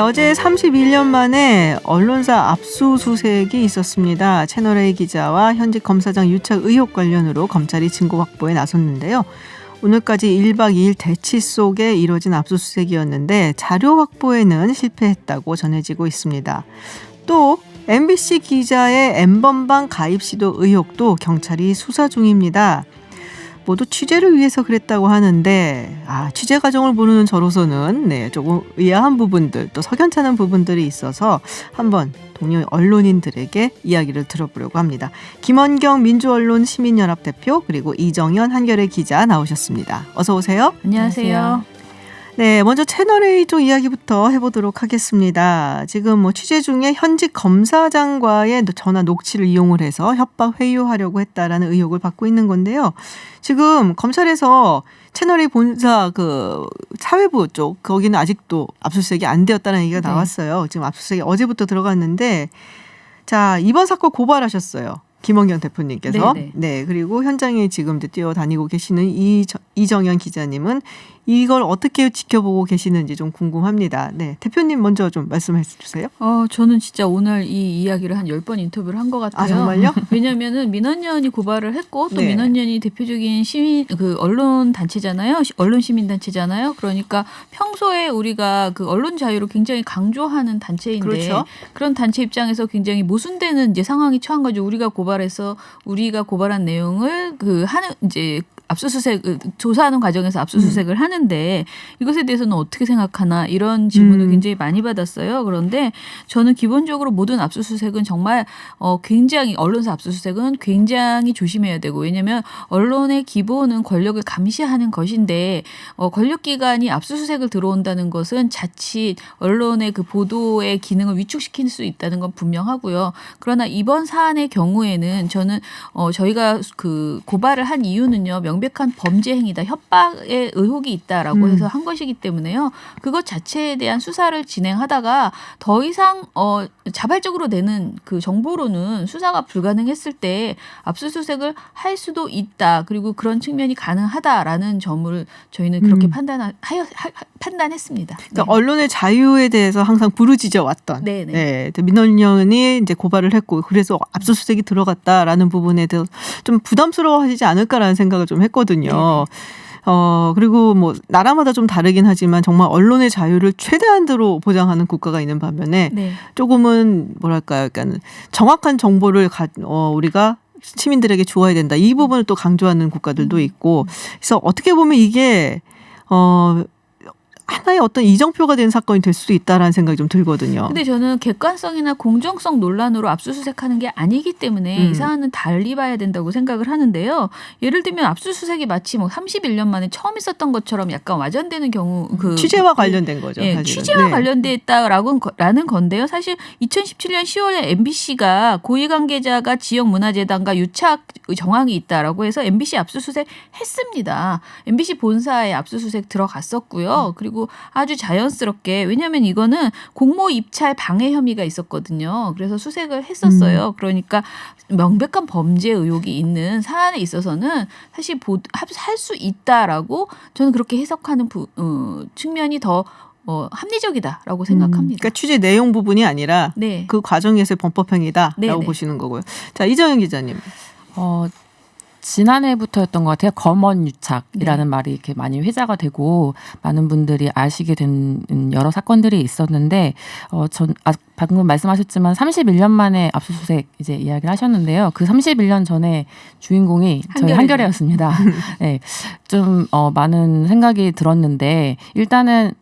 어제 31년 만에 언론사 압수수색이 있었습니다. 채널A 기자와 현직 검사장 유착 의혹 관련으로 검찰이 증거 확보에 나섰는데요. 오늘까지 1박 2일 대치 속에 이뤄진 압수수색이었는데 자료 확보에는 실패했다고 전해지고 있습니다. 또 MBC 기자의 엠번방 가입 시도 의혹도 경찰이 수사 중입니다. 모두 취재를 위해서 그랬다고 하는데 아 취재 과정을 모르는 저로서는 네 조금 의아한 부분들 또 석연찮은 부분들이 있어서 한번 동료 언론인들에게 이야기를 들어보려고 합니다. 김원경 민주언론 시민연합 대표 그리고 이정현 한겨레 기자 나오셨습니다. 어서 오세요. 안녕하세요. 네, 먼저 채널 A 쪽 이야기부터 해보도록 하겠습니다. 지금 뭐 취재 중에 현직 검사장과의 전화 녹취를 이용을 해서 협박 회유하려고 했다라는 의혹을 받고 있는 건데요. 지금 검찰에서 채널 A 본사 그 사회부 쪽 거기는 아직도 압수수색이 안 되었다는 얘기가 네. 나왔어요. 지금 압수수색이 어제부터 들어갔는데 자 이번 사건 고발하셨어요. 김원경 대표님께서 네네. 네 그리고 현장에 지금 뛰어다니고 계시는 이 이정현 기자님은 이걸 어떻게 지켜보고 계시는지 좀 궁금합니다. 네 대표님 먼저 좀 말씀해 주세요. 어, 저는 진짜 오늘 이 이야기를 한 열 번 인터뷰를 한 것 같아요. 아 정말요? 왜냐면은 민원연이 고발을 했고 또 네. 민원연이 대표적인 시민 그 언론 단체잖아요. 시- 언론 시민 단체잖아요. 그러니까 평소에 우리가 그 언론 자유를 굉장히 강조하는 단체인데 그렇죠. 런 단체 입장에서 굉장히 모순되는 이제 상황이 처한 거죠. 우리가 고발해서 우리가 고발한 내용을 그 하는 이제 압수수색 그 조사하는 과정에서 압수수색을 하는데 이것에 대해서는 어떻게 생각하나 이런 질문을 음. 굉장히 많이 받았어요. 그런데 저는 기본적으로 모든 압수수색은 정말 어 굉장히 언론사 압수수색은 굉장히 조심해야 되고 왜냐하면 언론의 기본은 권력을 감시하는 것인데 어 권력기관이 압수수색을 들어온다는 것은 자칫 언론의 그 보도의 기능을 위축시킬 수 있다는 건 분명하고요. 그러나 이번 사안의 경우에는 저는 어 저희가 그 고발을 한 이유는요 명 백한 범죄 행위다 협박의 의혹이 있다라고 음. 해서 한 것이기 때문에요 그것 자체에 대한 수사를 진행하다가 더 이상 어 자발적으로 내는 그 정보로는 수사가 불가능했을 때 압수수색을 할 수도 있다 그리고 그런 측면이 가능하다라는 점을 저희는 그렇게 음. 판단하여 판단했습니다. 그러니까 언론의 자유에 대해서 항상 부르짖어 왔던 네, 네. 네, 또 민원연이 이제 고발을 했고 그래서 압수수색이 들어갔다라는 부분에 대해서 좀 부담스러워하시지 않을까라는 생각을 좀 했 거든요. 네네. 어 그리고 뭐 나라마다 좀 다르긴 하지만 정말 언론의 자유를 최대한으로 보장하는 국가가 있는 반면에 네. 조금은 뭐랄까요, 그러니까 정확한 정보를 가, 어, 우리가 시민들에게 주어야 된다. 이 부분을 또 강조하는 국가들도 있고, 그래서 어떻게 보면 이게 어 하나의 어떤 이정표가 된 사건이 될 수도 있다라는 생각이 좀 들거든요. 근데 저는 객관성이나 공정성 논란으로 압수수색하는 게 아니기 때문에 음. 이 사안은 달리 봐야 된다고 생각을 하는데요. 예를 들면 압수수색이 마치 뭐 31년 만에 처음 있었던 것처럼 약간 와전되는 경우 그 취재와 그- 관련된 거죠. 예. 취재와 네. 관련됐다라고 라는 건데요. 사실 2017년 10월에 MBC가 고위 관계자가 지역 문화재단과 유착 정황이 있다라고 해서 MBC 압수수색 했습니다. MBC 본사에 압수수색 들어갔었고요. 그리고 아주 자연스럽게 왜냐하면 이거는 공모 입찰 방해 혐의가 있었거든요. 그래서 수색을 했었어요. 그러니까 명백한 범죄 의혹이 있는 사안에 있어서는 사실 할수 있다라고 저는 그렇게 해석하는 부, 어, 측면이 더 어, 합리적이다라고 음, 생각합니다. 그러니까 취재 내용 부분이 아니라 네. 그 과정에서의 범법행위다라고 네, 네. 보시는 거고요. 자 이정현 기자님. 어, 지난해부터였던 것 같아요. 검언 유착이라는 네. 말이 이렇게 많이 회자가 되고 많은 분들이 아시게 된 여러 사건들이 있었는데 어, 전 아, 방금 말씀하셨지만 31년 만에 압수수색 이제 이야기를 하셨는데요. 그 31년 전에 주인공이 저희 한겨레죠. 한겨레였습니다. 네, 좀 어, 많은 생각이 들었는데 일단은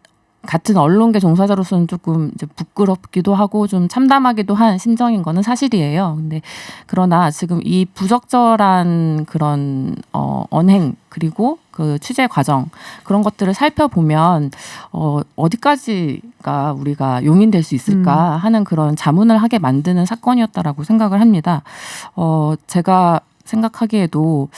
같은 언론계 종사자로서는 조금 이제 부끄럽기도 하고 좀 참담하기도 한 심정인 거는 사실이에요. 근데 그러나 지금 이 부적절한 그런 어 언행 그리고 그 취재 과정 그런 것들을 살펴보면 어 어디까지가 우리가 용인될 수 있을까 하는 그런 자문을 하게 만드는 사건이었다라고 생각을 합니다. 어 제가 생각하기에도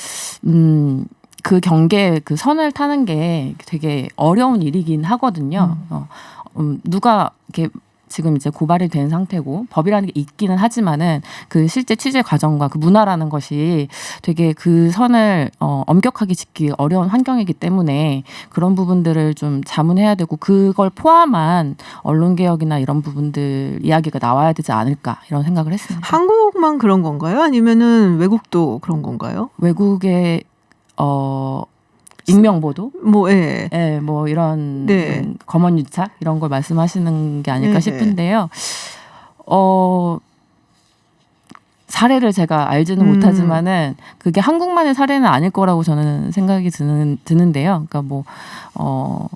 음. 그 경계 그 선을 타는 게 되게 어려운 일이긴 하거든요. 어, 음, 누가 이렇게 지금 이제 고발이 된 상태고 법이라는 게 있기는 하지만은 그 실제 취재 과정과 그 문화라는 것이 되게 그 선을 어, 엄격하게 지키기 어려운 환경이기 때문에 그런 부분들을 좀 자문해야 되고 그걸 포함한 언론 개혁이나 이런 부분들 이야기가 나와야 되지 않을까 이런 생각을 했습니다. 한국만 그런 건가요? 아니면은 외국도 그런 건가요? 외국의 어 익명 보도 뭐 예. 예, 뭐 이런 네. 음, 검언 유착 이런 걸 말씀하시는 게 아닐까 네, 싶은데요. 어 사례를 제가 알지는 음. 못하지만은 그게 한국만의 사례는 아닐 거라고 저는 생각이 드는 드는데요. 그러니까 뭐 어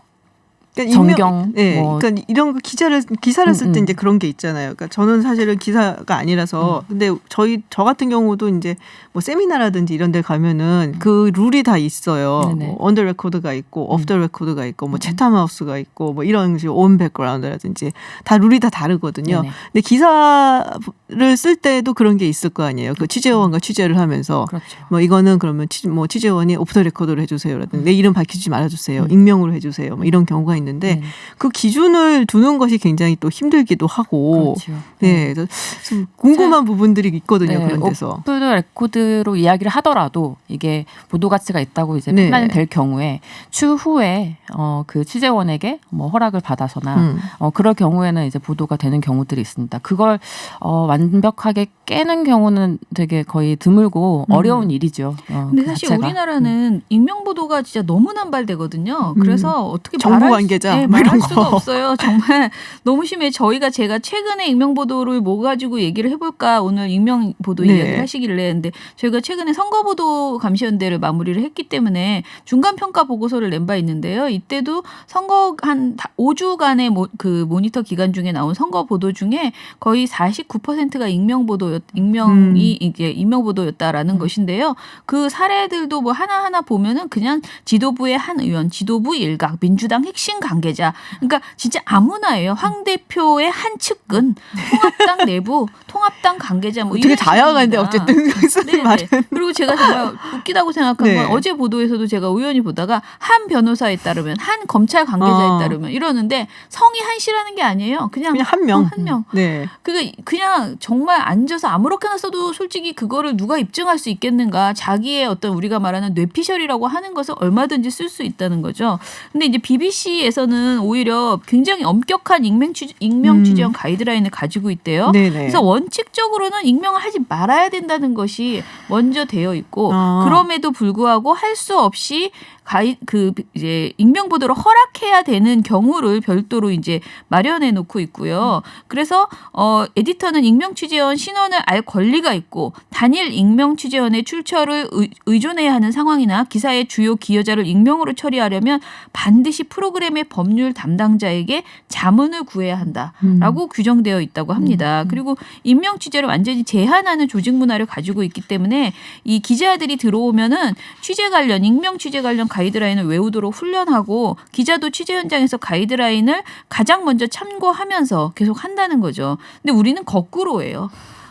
그러니까 익명- 정경 예. 뭐 그러니까 이런 거 기자를 기사를 쓸때 음, 음. 이제 그런 게 있잖아요. 그러니까 저는 사실은 기사가 아니라서 근데 저희 저 같은 경우도 이제 뭐 세미나라든지 이런 데 가면은 그 룰이 다 있어요. 네네. 뭐 언더 레코드가 있고 오프 더 레코드가 있고 뭐 채텀 하우스가 있고 뭐 이런 식온 백그라운드라든지 다 룰이 다 다르거든요. 네네. 근데 기사를 쓸 때도 그런 게 있을 거 아니에요. 그 취재원과 취재를 하면서 그렇죠. 뭐 이거는 그러면 취, 뭐 취재원이 오프 더 레코드를 해주세요라든지 내 이름 밝히지 말아주세요. 음. 익명으로 해주세요. 뭐 이런 경우가 있는데 네. 그 기준을 두는 것이 굉장히 또 힘들기도 하고 그렇죠. 네, 그래서 좀 궁금한 부분들이 있거든요 네, 그런 데서. 오프 더 레코드로 이야기를 하더라도 이게 보도 가치가 있다고 이제 네. 판단이 될 경우에 추후에 어, 그 취재원에게 뭐 허락을 받아서나 음. 어, 그럴 경우에는 이제 보도가 되는 경우들이 있습니다. 그걸 어, 완벽하게 깨는 경우는 되게 거의 드물고 음. 어려운 일이죠. 어, 근데 그 사실 자체가. 우리나라는 익명 보도가 진짜 너무 남발되거든요. 음. 그래서 어떻게 정보 말할, 관계자 네, 뭐 말할 이런 수가 거. 없어요. 정말 너무 심해. 저희가 제가 최근에 익명 보도를 뭐 가지고 얘기를 해볼까 오늘 익명 보도 네. 이야기를 하시길래 근데 저희가 최근에 선거 보도 감시연대를 마무리를 했기 때문에 중간 평가 보고서를 낸 바 있는데요. 이때도 선거 한 5주간의 모, 그 모니터 기간 중에 나온 선거 보도 중에 거의 49%가 익명 보도였 익명이 음. 이제 익명 보도였다라는 것인데요. 그 사례들도 뭐 하나 하나 보면은 그냥 지도부의 한 의원, 지도부 일각, 민주당 핵심 관계자. 그러니까 진짜 아무나예요. 황 대표의 한 측근, 통합당 내부, 통합당 관계자 뭐 되게 이런 다양한데. 어쨌든 그 네, 말은 네. 그리고 제가 정말 웃기다고 생각한 네. 건 어제 보도에서도 제가 우연히 보다가 한 변호사에 따르면 한 검찰 관계자에 어. 따르면 이러는데 성이 한 씨라는 게 아니에요. 그냥, 그냥 한 명. 어, 한 명. 네. 그게 그냥 정말 앉아서 아무렇게나 써도 솔직히 그거를 누가 입증할 수 있겠는가? 자기의 어떤 우리가 말하는 뇌피셜이라고 하는 것을 얼마든지 쓸 수 있다는 거죠. 근데 이제 BBC에서는 오히려 굉장히 엄격한 익명 취 익명 음. 취재원 가이드라인을 가지고 있대요. 네네. 그래서 원 칙적으로는 익명을 하지 말아야 된다는 것이 먼저 되어 있고 어. 그럼에도 불구하고 할 수 없이 가이 그 이제 익명 보도를 허락해야 되는 경우를 별도로 이제 마련해 놓고 있고요. 그래서 어 에디터는 익명 취재원 신원을 알 권리가 있고 단일 익명 취재원의 출처를 의, 의존해야 하는 상황이나 기사의 주요 기여자를 익명으로 처리하려면 반드시 프로그램의 법률 담당자에게 자문을 구해야 한다라고 규정되어 있다고 합니다. 그리고 익명 취재를 완전히 제한하는 조직 문화를 가지고 있기 때문에 이 기자들이 들어오면은 취재 관련 익명 취재 관련 가이드라인을 외우도록 훈련하고 기자도 취재 현장에서 가이드라인을 가장 먼저 참고하면서 계속 한다는 거죠. 근데 우리는 거꾸로예요.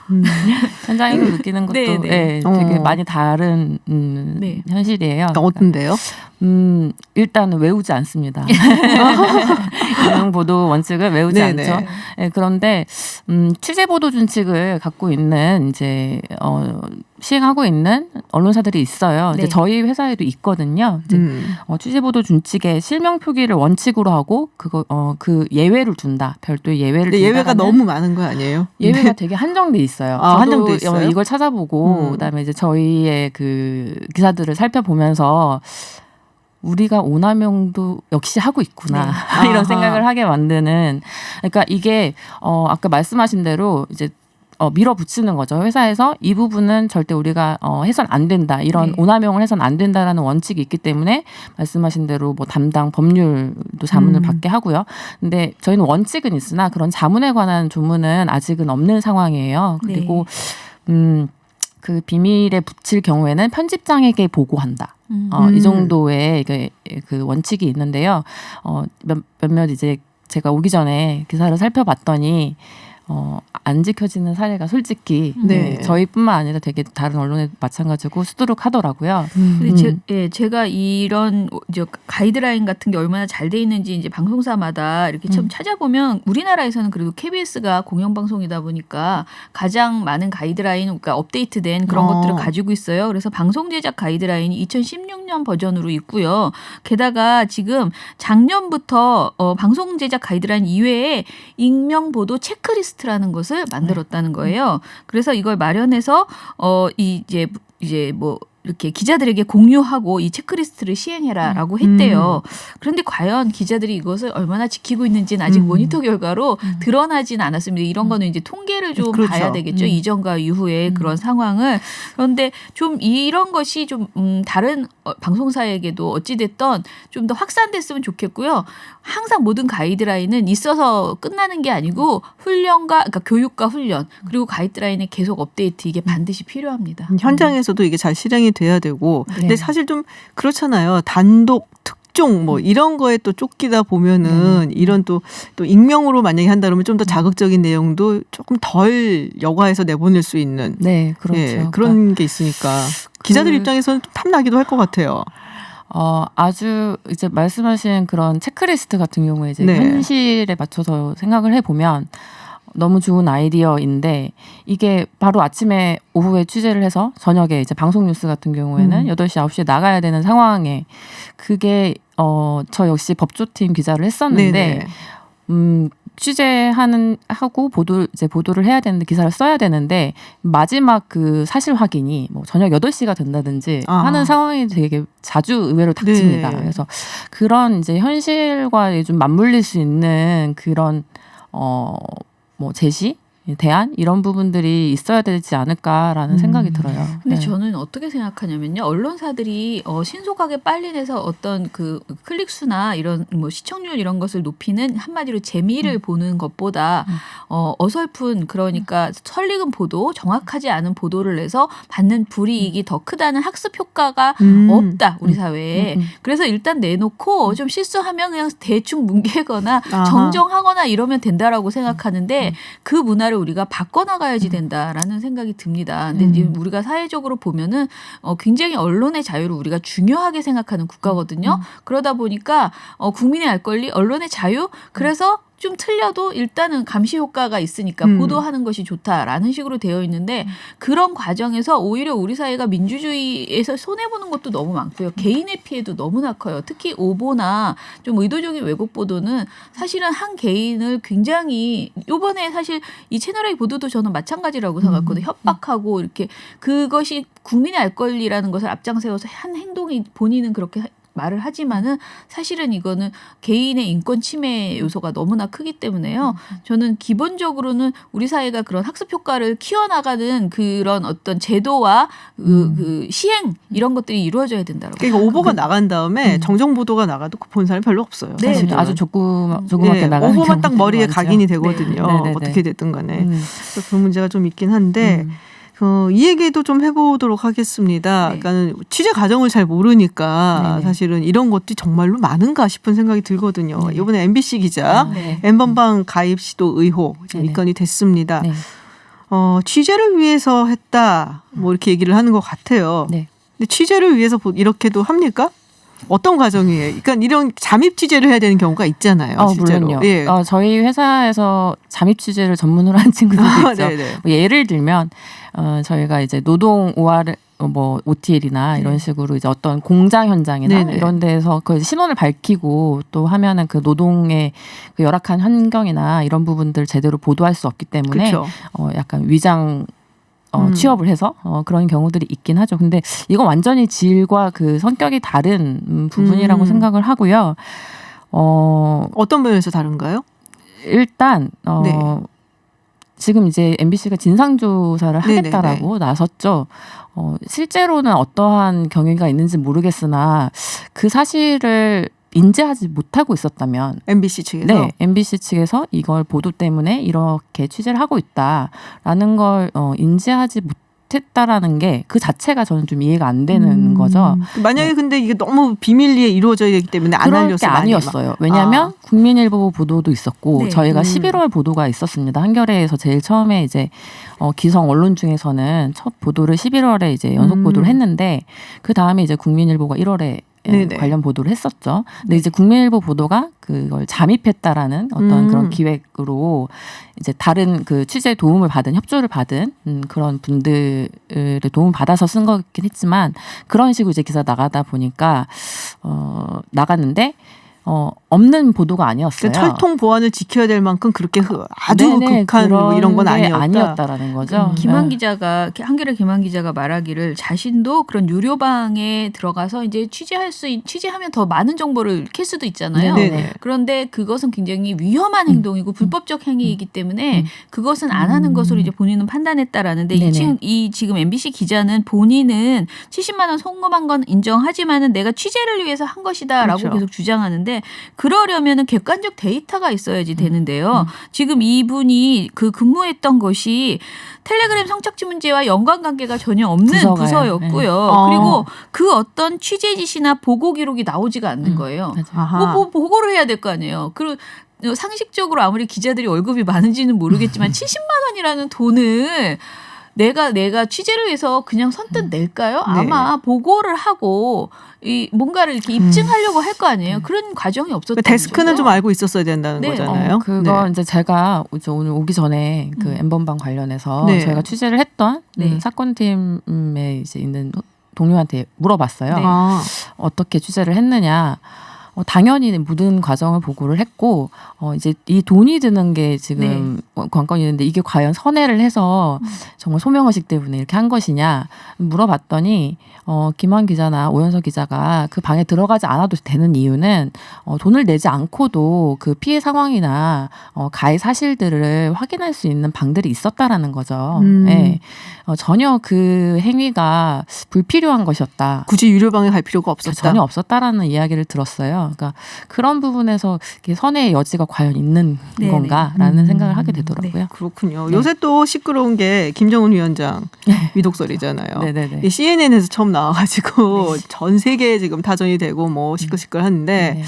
음. 현장에서 느끼는 것도 네, 네. 예, 되게 어. 많이 다른 음, 네. 현실이에요. 그러니까 어떤데요? 음, 일단 외우지 않습니다. 보도 원칙을 외우지 네네. 않죠. 예, 그런데 음, 취재 보도 준칙을 갖고 있는 이제 어, 시행하고 있는 언론사들이 있어요. 네. 이제 저희 회사에도 있거든요. 이제 음. 어, 취재 보도 준칙에 실명 표기를 원칙으로 하고 그거 어, 그 예외를 둔다. 별도의 예외를 근데 예외가 너무 많은 거 아니에요? 예외가 되게 한정돼 있어요. 아, 한정돼 있어요? 어, 이걸 찾아보고 음. 그다음에 이제 저희의 그 기사들을 살펴보면서 우리가 오남용도 역시 하고 있구나 네. 이런 생각을 하게 만드는 그러니까 이게 어 아까 말씀하신 대로 이제 어, 밀어붙이는 거죠. 회사에서 이 부분은 절대 우리가 어, 해선 안 된다. 이런 네. 오남용을 해선 안 된다라는 원칙이 있기 때문에 말씀하신 대로 뭐 담당 법률도 자문을 음. 받게 하고요. 근데 저희는 원칙은 있으나 그런 자문에 관한 조문은 아직은 없는 상황이에요. 네. 그리고 음. 그 비밀에 붙일 경우에는 편집장에게 보고한다. 음. 어, 음. 이 정도의 그, 그 원칙이 있는데요. 어, 몇, 몇몇 이제 제가 오기 전에 기사를 살펴봤더니 어, 안 지켜지는 사례가 솔직히 네. 네, 저희뿐만 아니라 되게 다른 언론에 마찬가지고 수두룩 하더라고요. 근데 음. 제, 예, 제가 이런 이제 가이드라인 같은 게 얼마나 잘 돼 있는지 이제 방송사마다 이렇게 참 음. 찾아보면 우리나라에서는 그래도 KBS가 공영방송이다 보니까 가장 많은 가이드라인, 그러니까 업데이트된 그런 어. 것들을 가지고 있어요. 그래서 방송 제작 가이드라인이 2016년 버전으로 있고요. 게다가 지금 작년부터 어, 방송 제작 가이드라인 이외에 익명 보도 체크리스트 라는 것을 만들었다는 거예요. 그래서 이걸 마련해서 어, 이 이제 이제 뭐 이렇게 기자들에게 공유하고 이 체크리스트를 시행해라라고 했대요. 그런데 과연 기자들이 이것을 얼마나 지키고 있는지는 아직 음. 모니터 결과로 드러나진 않았습니다. 이런 거는 이제 통계를 좀 그렇죠. 봐야 되겠죠. 음. 이전과 이후의 그런 상황을. 그런데 좀 이런 것이 좀 음, 다른 어, 방송사에게도 어찌 됐던 좀 더 확산됐으면 좋겠고요. 항상 모든 가이드라인은 있어서 끝나는 게 아니고 훈련과 그러니까 교육과 훈련 그리고 가이드라인의 계속 업데이트 이게 반드시 필요합니다. 음, 현장에서도 이게 잘 실행이 돼야 되고 근데 네. 사실 좀 그렇잖아요. 단독 특종 뭐 이런 거에 또 쫓기다 보면은 이런 또또 익명으로 만약에 한다 그러면 좀 더 자극적인 내용도 조금 덜 여과해서 내보낼 수 있는 네, 그렇죠. 예, 그러니까 그런 게 있으니까 기자들 그- 입장에서는 좀 탐나기도 할 것 같아요. 어, 아주 이제 말씀하신 그런 체크리스트 같은 경우에 이제 네. 현실에 맞춰서 생각을 해보면 너무 좋은 아이디어인데 이게 바로 아침에 오후에 취재를 해서 저녁에 이제 방송 뉴스 같은 경우에는 음. 여덟 시 아홉 시에 나가야 되는 상황에 그게 어, 저 역시 법조팀 기자를 했었는데 네네. 음, 취재하는 하고 보도 이제 보도를 해야 되는데 기사를 써야 되는데 마지막 그 사실 확인이 뭐 저녁 8시가 된다든지 아. 하는 상황이 되게 자주 의외로 닥칩니다. 네. 그래서 그런 이제 현실과 좀 맞물릴 수 있는 그런 어 뭐 제시 대안 이런 부분들이 있어야 되지 않을까라는 음. 생각이 들어요. 근데 네. 저는 어떻게 생각하냐면요. 언론사들이 어, 신속하게 빨리 내서 어떤 그 클릭 수나 이런 뭐 시청률 이런 것을 높이는 한마디로 재미를 보는 것보다 음. 어, 어설픈 그러니까 설익은 보도, 정확하지 않은 보도를 내서 받는 불이익이 더 크다는 학습 효과가 음. 없다 우리 사회에. 음, 음. 그래서 일단 내놓고 좀 실수하면 그냥 대충 뭉개거나 아하. 정정하거나 이러면 된다라고 생각하는데 음. 그 문화 를 우리가 바꿔나가야지 된다라는 생각이 듭니다. 근데 음. 이제 우리가 사회적으로 보면은 어, 굉장히 언론의 자유를 우리가 중요하게 생각하는 국가거든요. 음. 그러다 보니까 어, 국민의 알 권리, 언론의 자유, 그래서 좀 틀려도 일단은 감시 효과가 있으니까 음. 보도하는 것이 좋다라는 식으로 되어 있는데 그런 과정에서 오히려 우리 사회가 민주주의에서 손해 보는 것도 너무 많고요. 개인의 피해도 너무나 커요. 특히 오보나 좀 의도적인 왜곡 보도는 사실은 한 개인을 굉장히 요번에 사실 이 채널A 보도도 저는 마찬가지라고 생각하거든요. 협박하고 이렇게 그것이 국민의 알 권리라는 것을 앞장 세워서 한 행동이 본인은 그렇게 하- 말을 하지만은 사실은 이거는 개인의 인권 침해 요소가 너무나 크기 때문에요. 저는 기본적으로는 우리 사회가 그런 학습 효과를 키워나가는 그런 어떤 제도와 그, 그 시행 이런 것들이 이루어져야 된다고. 그러니까 오보가 나간 다음에 정정 보도가 나가도 그본 사람이 별로 없어요. 네, 사실. 아주 조금 조그맣게 예, 나가는 오보만 딱 머리에. 각인이 되거든요. 네, 네, 네. 어떻게 됐든 간에. 음. 그런 문제가 좀 있긴 한데 음. 어, 이 얘기도 좀 해보도록 하겠습니다. 네. 그러니까 취재 과정을 잘 모르니까 네네. 사실은 이런 것들이 정말로 많은가 싶은 생각이 들거든요. 네. 이번에 MBC 기자 네. 엠번방 가입 시도 의혹. 입건이 됐습니다. 네. 어, 취재를 위해서 했다. 뭐 이렇게 얘기를 하는 것 같아요. 네. 근데 취재를 위해서 보- 이렇게도 합니까? 어떤 과정이에요? 그러니까 이런 잠입 취재를 해야 되는 경우가 있잖아요. 어, 실제로. 물론요. 예. 어, 저희 회사에서 잠입 취재를 전문으로 한 친구들이 아, 있죠. 뭐 예를 들면 어, 저희가 이제 노동 OR 어, 뭐 OTL이나 이런 식으로 이제 어떤 공장 현장이나 네네. 이런 데서 그 신원을 밝히고 또 하면은 그 노동의 그 열악한 환경이나 이런 부분들 제대로 보도할 수 없기 때문에 그렇죠. 어, 약간 위장 어, 음. 취업을 해서 어, 그런 경우들이 있긴 하죠. 근데 이건 완전히 질과 그 성격이 다른 음, 부분이라고 음. 생각을 하고요. 어, 어떤 면에서 다른가요? 일단 어 네. 지금 이제 MBC가 진상 조사를 네네네. 하겠다라고 나섰죠. 어 실제로는 어떠한 경위가 있는지 모르겠으나 그 사실을 인지하지 못하고 있었다면 MBC 측에서. 네, MBC 측에서 이걸 보도 때문에 이렇게 취재를 하고 있다라는 걸 어, 인지하지 했다라는 게 그 자체가 저는 좀 이해가 안 되는 음. 거죠. 만약에 근데 이게 너무 비밀리에 이루어져야 되기 때문에 안게 아니었어요. 왜냐하면 아. 국민일보 보도도 있었고 네. 저희가 음. 11월 보도가 있었습니다. 한겨레에서 제일 처음에 이제 어, 기성 언론 중에서는 첫 보도를 11월에 이제 연속 음. 보도를 했는데 그 다음에 이제 국민일보가 1월에 네네. 관련 보도를 했었죠. 근데 이제 국민일보 보도가 그걸 잠입했다라는 어떤 음. 그런 기획으로 이제 다른 그 취재 도움을 받은 협조를 받은 음, 그런 분들의 도움 받아서 쓴 거긴 했지만 그런 식으로 이제 기사 나가다 보니까 어 나갔는데 어 없는 보도가 아니었어요. 그 철통 보안을 지켜야 될 만큼 그렇게 흐- 아주 네네, 극한 뭐 이런 건 아니었다. 아니었다 라는 거죠. 음, 김한 네. 기자가 한겨레 김한 기자가 말하기를 자신도 그런 유료 방에 들어가서 이제 취재할 수 있, 취재하면 더 많은 정보를 캘 수도 있잖아요. 네네. 그런데 그것은 굉장히 위험한 음. 행동이고 불법적 행위이기 때문에 음. 그것은 안 하는 것으로 이제 본인은 판단했다라는데 이. 지금 이 지금 MBC 기자는 본인은 70만 원 송금한 건 인정하지만은 내가 취재를 위해서 한 것이다라고 그렇죠. 계속 주장하는데 그러려면은 객관적 데이터가 음. 있어야지 되는데요. 지금 이분이 그 근무했던 것이 텔레그램 성착취 문제와 연관관계가 전혀 없는 부서가요. 부서였고요. 네. 어. 그리고 그 어떤 취재 지시나 보고 기록이 나오지가 않는 음. 거예요. 뭐, 뭐 보고를 해야 될 거 아니에요. 그리고 상식적으로 아무리 기자들이 월급이 많은지는 모르겠지만 70만 원이라는 돈을 내가 내가 취재를 위해서 그냥 선뜻 낼까요? 네. 아마 보고를 하고 이 뭔가를 이렇게 입증하려고 할 거 아니에요. 그런 과정이 없었던 그 데스크는 거죠. 좀 알고 있었어야 된다는 네. 거잖아요. 어, 그거 네. 이제 제가 이제 오늘 오기 전에 그 음. 엠번방 관련해서 네. 저희가 취재를 했던 네. 음, 사건팀에 이제 있는 동료한테 물어봤어요. 네. 아, 어떻게 취재를 했느냐. 어, 당연히 모든 과정을 보고를 했고 어, 이제 이 돈이 드는 게 지금 어, 관건이 있는데 이게 과연 선회를 해서 음. 정말 소명의식 때문에 이렇게 한 것이냐 물어봤더니 어, 김한 기자나 오연서 기자가 그 방에 들어가지 않아도 되는 이유는 어, 돈을 내지 않고도 그 피해 상황이나 어, 가해 사실들을 확인할 수 있는 방들이 있었다라는 거죠. 음. 예. 어, 전혀 그 행위가 불필요한 것이었다. 굳이 유료방에 갈 필요가 없었다. 전혀 없었다라는 이야기를 들었어요. 그러니까 그런 부분에서 선의 여지가 과연 있는 네네. 건가라는 음. 생각을 하게 되더라고요. 그렇군요. 네. 요새 또 시끄러운 게 김정은 위원장 위독설이잖아요. 네네네. 이 CNN에서 처음 나와가지고 전 세계에 지금 타전이 되고 뭐 시끌시끌한데 네.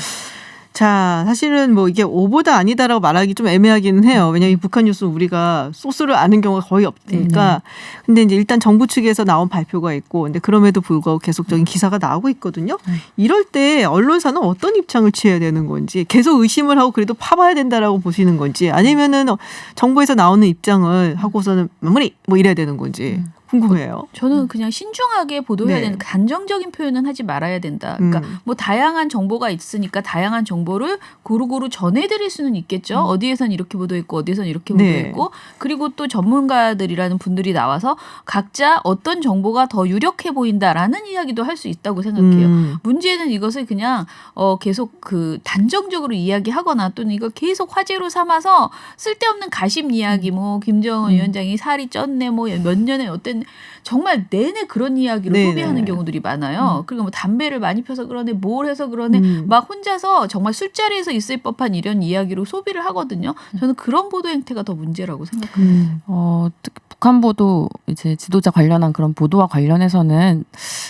자 사실은 뭐 이게 오보다 아니다라고 말하기 좀 애매하기는 해요. 왜냐하면 이 북한 뉴스 우리가 소스를 아는 경우가 거의 없으니까. 근데 이제 일단 정부 측에서 나온 발표가 있고, 근데 그럼에도 불구하고 계속적인 기사가 나오고 있거든요. 음. 이럴 때 언론사는 어떤 입장을 취해야 되는 건지 계속 의심을 하고 그래도 파봐야 된다라고 보시는 건지 아니면은 정부에서 나오는 입장을 하고서는 마무리 뭐 이래야 되는 건지 음. 궁금해요. 저는 그냥 신중하게 보도해야 네. 되는 단정적인 표현은 하지 말아야 된다. 그러니까 음. 뭐 다양한 정보가 있으니까 다양한 정보를 고루고루 전해드릴 수는 있겠죠. 어디에선 이렇게 보도했고 어디에선 이렇게 음. 네. 보도했고 그리고 또 전문가들이라는 분들이 나와서 각자 어떤 정보가 더 유력해 보인다라는 이야기도 할 수 있다고 생각해요. 음. 문제는 이것을 그냥 어 계속 그 단정적으로 이야기하거나 또는 이걸 계속 화제로 삼아서 쓸데없는 가심 이야기 뭐 김정은 음. 위원장이 살이 쪘네 뭐 몇 년에 어땠네 정말 내내 그런 이야기로 네네. 소비하는 경우들이 많아요. 그리고 뭐 담배를 많이 펴서 그러네 뭘 해서 그러네 음. 막 혼자서 정말 술자리에서 있을 법한 이런 이야기로 소비를 하거든요. 저는 그런 보도 행태가 더 문제라고 생각해요. 음. 어, 특히 북한 보도 이제 지도자 관련한 그런 보도와 관련해서는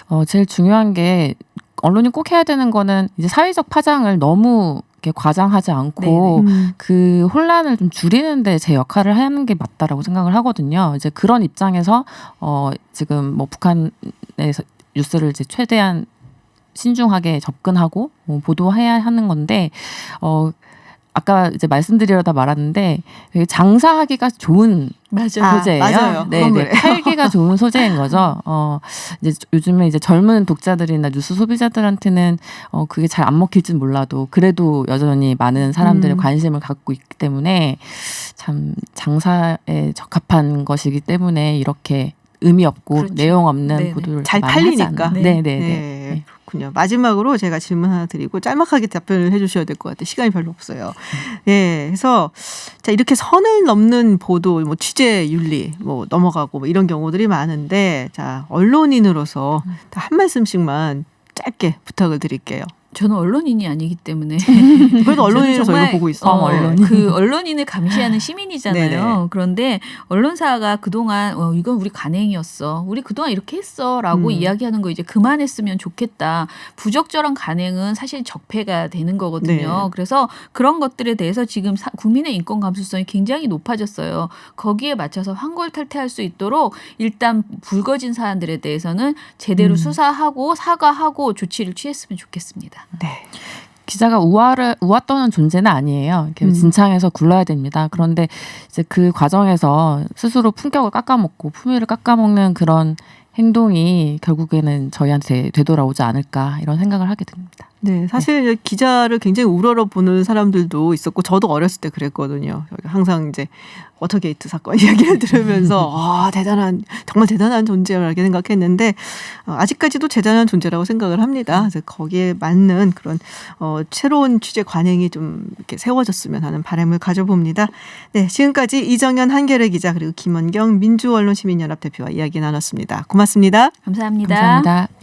어, 제일 중요한 게 언론이 꼭 해야 되는 거는 이제 사회적 파장을 너무 이렇게 과장하지 않고 음. 그 혼란을 좀 줄이는데 제 역할을 하는 게 맞다라고 생각을 하거든요. 이제 그런 입장에서 어 지금 뭐 북한에서 뉴스를 이제 최대한 신중하게 접근하고 뭐 보도해야 하는 건데 어 아까 이제 말씀드리려다 말았는데 장사하기가 좋은 맞아요. 아, 소재예요. 맞아요. 네, 네. 팔기가 좋은 소재인 거죠. 어, 이제 요즘에 이제 젊은 독자들이나 뉴스 소비자들한테는 어, 그게 잘 안 먹힐진 몰라도 그래도 여전히 많은 사람들의 음. 관심을 갖고 있기 때문에 참 장사에 적합한 것이기 때문에 이렇게 의미 없고 그렇죠. 내용 없는 네네. 보도를 잘 팔리니까. 않나. 네. 네, 네, 네. 네, 그렇군요. 마지막으로 제가 질문 하나 드리고 짤막하게 답변을 해주셔야 될 것 같아요. 시간이 별로 없어요. 네, 그래서 자 이렇게 선을 넘는 보도, 뭐 취재 윤리, 뭐 넘어가고 뭐 이런 경우들이 많은데 자 언론인으로서 한 말씀씩만 짧게 부탁을 드릴게요. 저는 언론인이 아니기 때문에 그래도 저는 이거 보고 있어. 어, 언론인. 그 언론인을 감시하는 시민이잖아요. 그런데 언론사가 그동안 어, 이건 우리 간행이었어. 우리 그동안 이렇게 했어라고 음. 이야기하는 거 이제 그만했으면 좋겠다. 부적절한 간행은 사실 적폐가 되는 거거든요. 네. 그래서 그런 것들에 대해서 지금 사- 국민의 인권 감수성이 굉장히 높아졌어요. 거기에 맞춰서 환골탈퇴할 수 있도록 일단 불거진 사안들에 대해서는 제대로 음. 수사하고 사과하고 조치를 취했으면 좋겠습니다. 네. 기자가 우화를 우화 떠는 존재는 아니에요. 이렇게 음. 진창에서 굴러야 됩니다. 그런데 이제 그 과정에서 스스로 품격을 깎아먹고 품위를 깎아먹는 그런 행동이 결국에는 저희한테 되돌아오지 않을까 이런 생각을 하게 됩니다. 네, 사실 기자를 굉장히 우러러 보는 사람들도 있었고 저도 어렸을 때 그랬거든요. 항상 이제 워터게이트 사건 이야기를 들으면서 아 대단한 정말 대단한 존재라고 생각했는데 어, 아직까지도 대단한 존재라고 생각을 합니다. 그래서 거기에 맞는 그런 어, 새로운 취재 관행이 좀 이렇게 세워졌으면 하는 바람을 가져봅니다. 네, 지금까지 이정현 한겨레 기자 그리고 김원경 민주언론시민연합 대표와 이야기 나눴습니다. 고맙습니다. 감사합니다. 감사합니다.